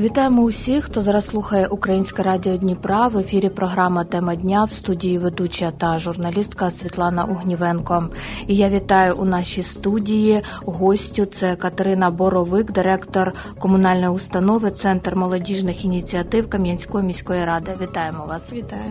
Вітаємо усіх, хто зараз слухає Українське радіо Дніпра. В ефірі програма Тема дня в студії ведуча та журналістка Світлана Угнівенко. І я вітаю у нашій студії гостю. Це Катерина Боровик, директор комунальної установи Центр молодіжних ініціатив Кам'янської міської ради. Вітаємо вас. Вітаю.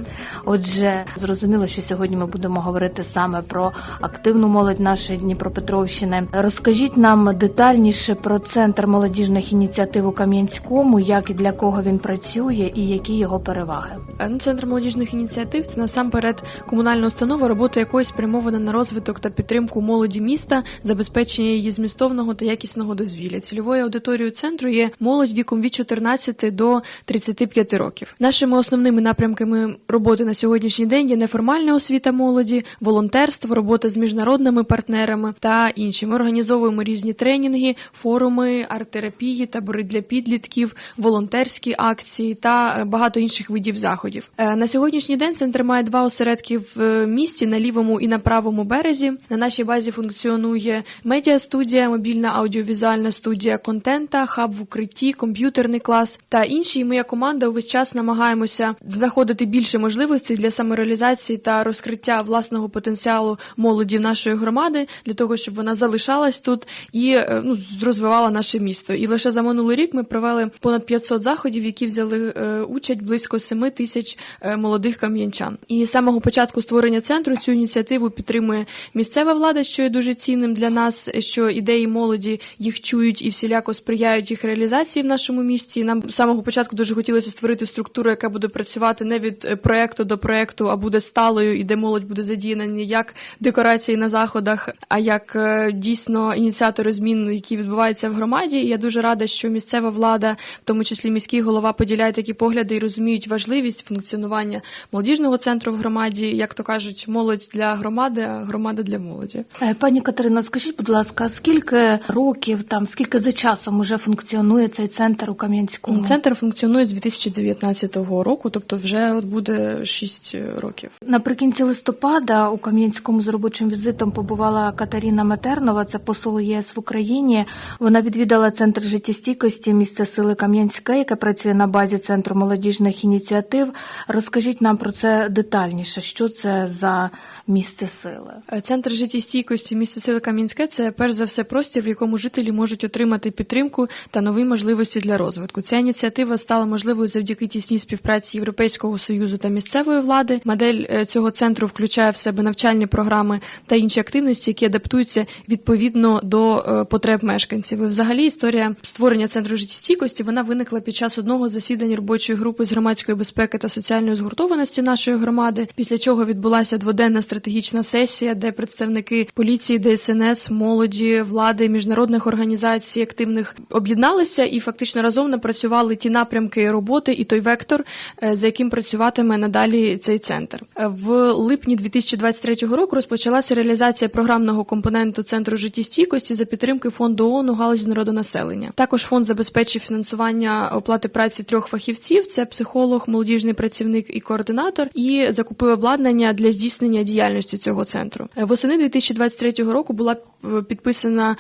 Отже, зрозуміло, що сьогодні ми будемо говорити саме про активну молодь нашої Дніпропетровщини. Розкажіть нам детальніше про центр молодіжних ініціатив у Кам'янському, як і для кого він працює, і які його переваги. Е, Ну, Центр молодіжних ініціатив це насамперед комунальна установа, робота якої спрямована на розвиток та підтримку молоді міста, забезпечення її змістовного та якісного дозвілля. Цільовою аудиторією центру є молодь віком від 14 до 35 років. Нашими основними напрямками роботи на сьогоднішній день є неформальна освіта молоді, волонтерство, робота з міжнародними партнерами та інші. Ми організовуємо різні тренінги, форуми, арт-терапії, табори для підлітків, волонтерські акції та е, багато інших видів заходів. Е, На сьогоднішній день центр має два осередки в е, місті на лівому і на правому березі. На нашій базі функціонує медіастудія, мобільна аудіовізуальна студія контента, хаб в укритті, комп'ютерний клас та інші. І Ми як команда увесь час намагаємося знаходити більше можливостей для самореалізації та розкриття власного потенціалу молоді нашої громади для того, щоб вона залишалась тут і ну, розвивала наше місто. І лише за минулий рік ми провели понад 500 заходів, які взяли е, участь близько 7 тисяч е, молодих кам'янчан. І з самого початку створення центру цю ініціативу підтримує місцева влада, що є дуже цінним для нас, що ідеї молоді їх чують і всіляко сприяють їх реалізації в нашому місті. Нам з самого початку дуже хотілося створити структуру, яка буде працювати не від е, проекту до проекту, а буде сталою, і де молодь буде задіяна не як декорації на заходах, а як дійсно ініціатори змін, які відбуваються в громаді. І я дуже рада, що місцева влада, тому числі міський голова, поділяє такі погляди і розуміють важливість функціонування молодіжного центру в громаді. Як то кажуть, молодь для громади, а громада для молоді. Е, Пані Катерино, скажіть, будь ласка, скільки років там, скільки за часом уже функціонує цей центр у Кам'янському? Центр функціонує з 2019 року, тобто вже от буде 6 років. Наприкінці листопада у Кам'янському з робочим візитом побувала Катерина Матернова, це посол ЄС в Україні. Вона відвідала центр життєстійкості місце сили Кам'янське, яке працює на базі центру молодіжних ініціатив. Розкажіть нам про це детальніше. Що це за місце сили? Центр життєстійкості міста Сили Кам'янське це перш за все простір, в якому жителі можуть отримати підтримку та нові можливості для розвитку. Ця ініціатива стала можливою завдяки тісній співпраці Європейського союзу та місцевої влади. Модель е, цього центру включає в себе навчальні програми та інші активності, які адаптуються відповідно до е, потреб мешканців. І взагалі історія створення центру життєстійкості вона виникла під час одного засідання робочої групи з громадської безпеки та соціальної згуртованості нашої громади. Після чого відбулася дводенна стратегічна сесія, де представники поліції, ДСНС, молоді, влади, міжнародних організацій активних об'єдналися і фактично разом напрацювали ті напрямки роботи і той вектор, е, за яким працюватиме надалі цей центр. Е, В липні 2023 року розпочалася реалізація програмного компоненту центру життєстійкості за підтримки фонду ООН у галузі народонаселення. Також фонд забезпечив фінансування оплати праці трьох фахівців: це психолог, молодіжний працівник і координатор, і закупив обладнання для здійснення діяльності цього центру. Е, Восени 2023 року була е, підписана е,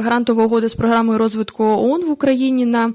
грантова угода з програмою розвитку ООН в Україні на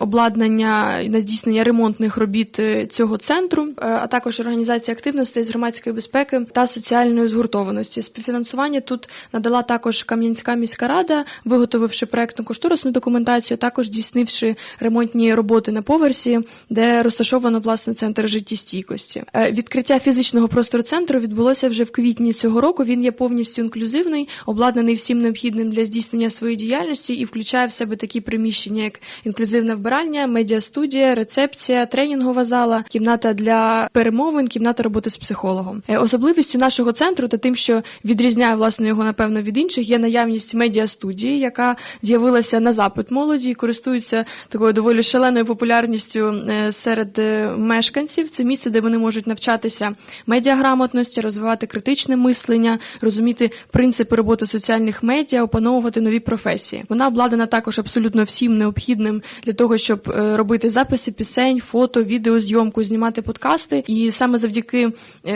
обладнання на здійснення ремонтних робіт цього центру, а також організація активностей з громадської безпеки та соціальної згуртованості. Співфінансування тут надала також Кам'янська міська рада, виготовивши проектну кошторисну документацію, також здійснивши ремонтні роботи на поверсі, де розташовано власне центр життєстійкості. Е, Відкриття фізичного простору центру відбулося вже в квітні цього року. Він є повністю інклюзивний, обладнаний всім необхідним для здійснення своєї діяльності і включає в себе такі приміщення, як інклюзивне вбиральня, медіастудія, рецепція, тренінгова зала, кімната для перемовин, кімната роботи з психологом. Е, Особливістю нашого центру та тим, що відрізняє власне його напевно від інших, є наявність медіастудії, яка з'явилася на запит молоді і користується такою доволі шаленою популярністю е, серед е, мешканців. Це місце, де вони можуть навчатися медіаграмотності, розвивати критичне мислення, розуміти принципи роботи соціальних медіа, опановувати нові професії. Вона обладнана також абсолютно всім необхідним для того, щоб е, робити записи пісень, фото, відеозйомку, знімати подкасти. І саме завдяки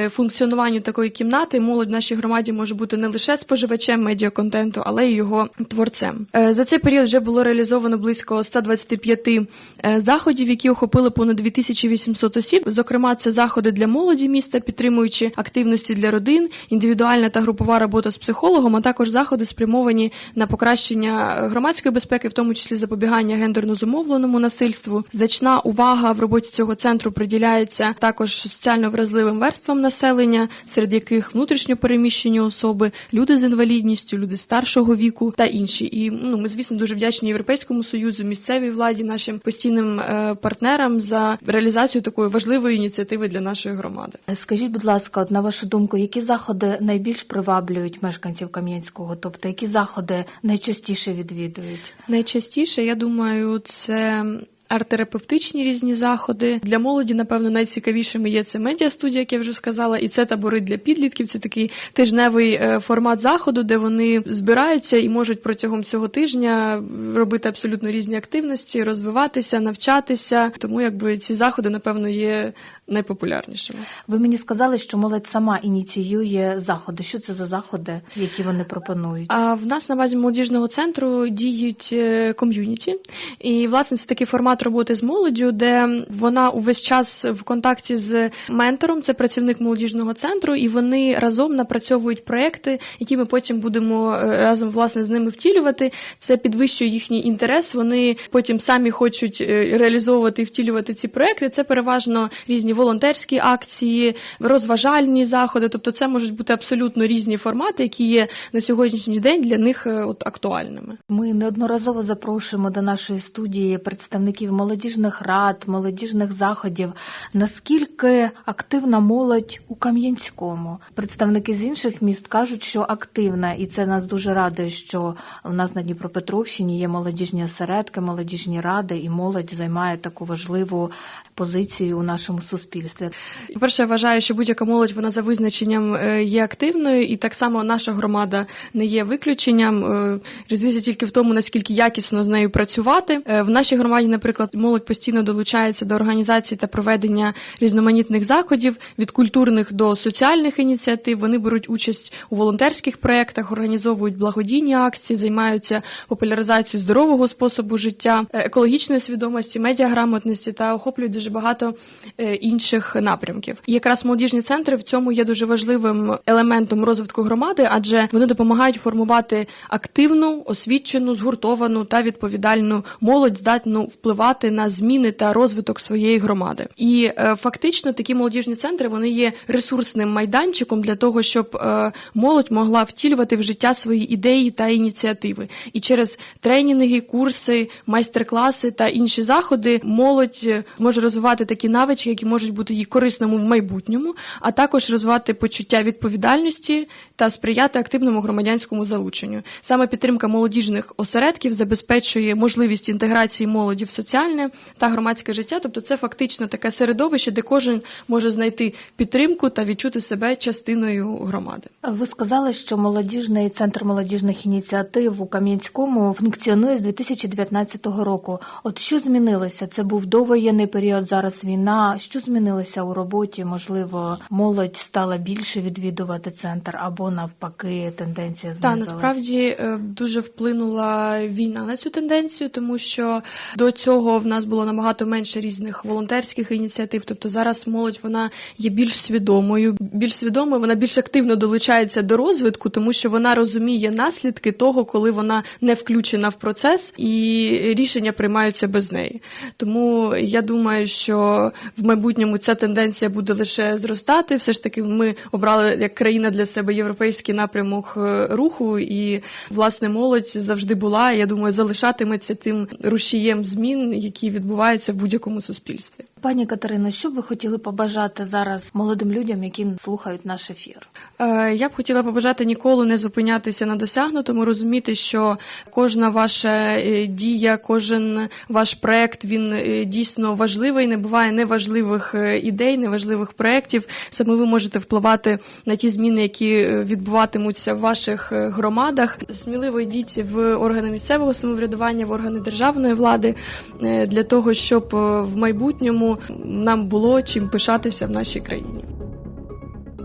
функціонуванню такої кімнати молодь в нашій громаді може бути не лише споживачем медіаконтенту, але й його творцем. За цей період вже було реалізовано близько 125 е, заходів, які охопили понад 2800 осіб. Зокрема, це заходи для молоді міста, підтримуючи активності для родин, індивідуальна та групова робота з психологом, а також заходи спрямовані на покращення громадської безпеки, в тому числі запобігання гендерно зумовленому насильству. Значна увага в роботі цього центру приділяється також соціально вразливим верствам населення, серед яких внутрішньо переміщені особи, люди з інвалідністю, люди старшого віку та інші. І ну ми, звісно, дуже вдячні Європейському союзу, місцевій владі, нашим постійним е, партнерам за реалізацію такої важливої ініціативи для нашої громади. Скажіть, будь ласка, от на вашу думку, які заходи найбільш приваблюють мешканців Кам'янського? Тобто, які заходи найчастіше відвідують? Найчастіше, я думаю, це. Арт-терапевтичні різні заходи для молоді, напевно, найцікавішими є це медіа-студія, як я вже сказала, і це табори для підлітків. Це такий тижневий е, формат заходу, де вони збираються і можуть протягом цього тижня робити абсолютно різні активності, розвиватися, навчатися. Тому якби ці заходи, напевно, є найпопулярнішими. Ви мені сказали, що молодь сама ініціює заходи. Що це за заходи, які вони пропонують? А в нас на базі молодіжного центру діють е, ком'юніті, і власне це такий формат роботи з молоддю, де вона увесь час в контакті з ментором, це працівник молодіжного центру, і вони разом напрацьовують проекти, які ми потім будемо е, разом власне з ними втілювати. Це підвищує їхній інтерес. Вони потім самі хочуть е, реалізовувати і втілювати ці проекти. Це переважно різні волонтерські акції, розважальні заходи. Тобто, це можуть бути абсолютно різні формати, які є на сьогоднішній день для них е, от актуальними. Ми неодноразово запрошуємо до нашої студії представників молодіжних рад, молодіжних заходів. Наскільки активна молодь у Кам'янському? Представники з інших міст кажуть, що активна, і це нас дуже радує, що у нас на Дніпропетровщині є молодіжні осередки, молодіжні ради, і молодь займає таку важливу позицію у нашому суспільстві. По-перше, я вважаю, що будь-яка молодь вона за визначенням е, є активною, і так само наша громада не є виключенням. Е, Різниця тільки в тому, наскільки якісно з нею працювати. Е, В нашій громаді, наприклад, молодь постійно долучається до організації та проведення різноманітних заходів від культурних до соціальних ініціатив. Вони беруть участь у волонтерських проєктах, організовують благодійні акції, займаються популяризацією здорового способу життя, екологічної свідомості, медіаграмотності та охоплюють дуже багато е, інших напрямків. І якраз молодіжні центри в цьому є дуже важливим елементом розвитку громади, адже вони допомагають формувати активну, освічену, згуртовану та відповідальну молодь, здатну впливати на зміни та розвиток своєї громади. І е, фактично такі молодіжні центри вони є ресурсним майданчиком для того, щоб е, молодь могла втілювати в життя свої ідеї та ініціативи. І через тренінги, курси, майстер-класи та інші заходи молодь може розвивати такі навички, які можуть бути їй корисними в майбутньому, а також розвивати почуття відповідальності та сприяти активному громадянському залученню. Саме підтримка молодіжних осередків забезпечує можливість інтеграції молоді в соціальне та громадське життя. Тобто, це фактично таке середовище, де кожен може знайти підтримку та відчути себе частиною громади. Ви сказали, що молодіжний центр молодіжних ініціатив у Кам'янському функціонує з 2019 року. От що змінилося? Це був довоєнний період, зараз війна. Що змінилося у роботі? Можливо, молодь стала більше відвідувати центр або навпаки, тенденція Так, насправді е, дуже вплинула війна на цю тенденцію, тому що до цього в нас було набагато менше різних волонтерських ініціатив. Тобто зараз молодь вона є більш свідомою, більш свідомою, вона більш активно долучається до розвитку, тому що вона розуміє наслідки того, коли вона не включена в процес, і рішення приймаються без неї. Тому я думаю, що в майбутньому ця тенденція буде лише зростати. Все ж таки, ми обрали як країна для себе європейський напрямок е, руху, і власне молодь завжди була. Я думаю, залишатиметься тим рушієм змін, які відбуваються в будь-якому суспільстві. Пані Катерино, що б ви хотіли побажати зараз молодим людям, які слухають наш ефір? Е, Я б хотіла побажати ніколи не зупинятися на досягнутому, розуміти, що кожна ваша е, дія, кожен ваш проект він е, дійсно важливий. Не буває неважливих ідей, неважливих проєктів. Саме ви можете впливати на ті зміни, які відбуватимуться в ваших громадах. Сміливо йдіть в органи місцевого самоврядування, в органи державної влади для того, щоб в майбутньому нам було чим пишатися в нашій країні.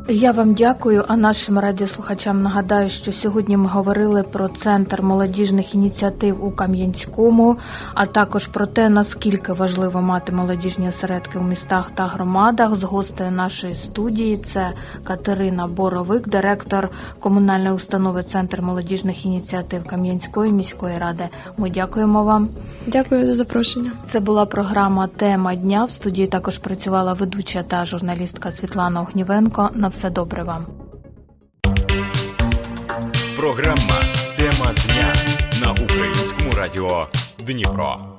Я вам дякую. А нашим радіослухачам нагадаю, що сьогодні ми говорили про центр молодіжних ініціатив у Кам'янському, а також про те, наскільки важливо мати молодіжні осередки у містах та громадах. З гостею нашої студії це Катерина Боровик, директор комунальної установи Центр молодіжних ініціатив Кам'янської міської ради. Ми дякуємо вам. Дякую за запрошення. Це була програма Тема дня. В студії також працювала ведуча та журналістка Світлана Огнівенко. На все добре вам. Програма Тема дня на українському радіо Дніпро.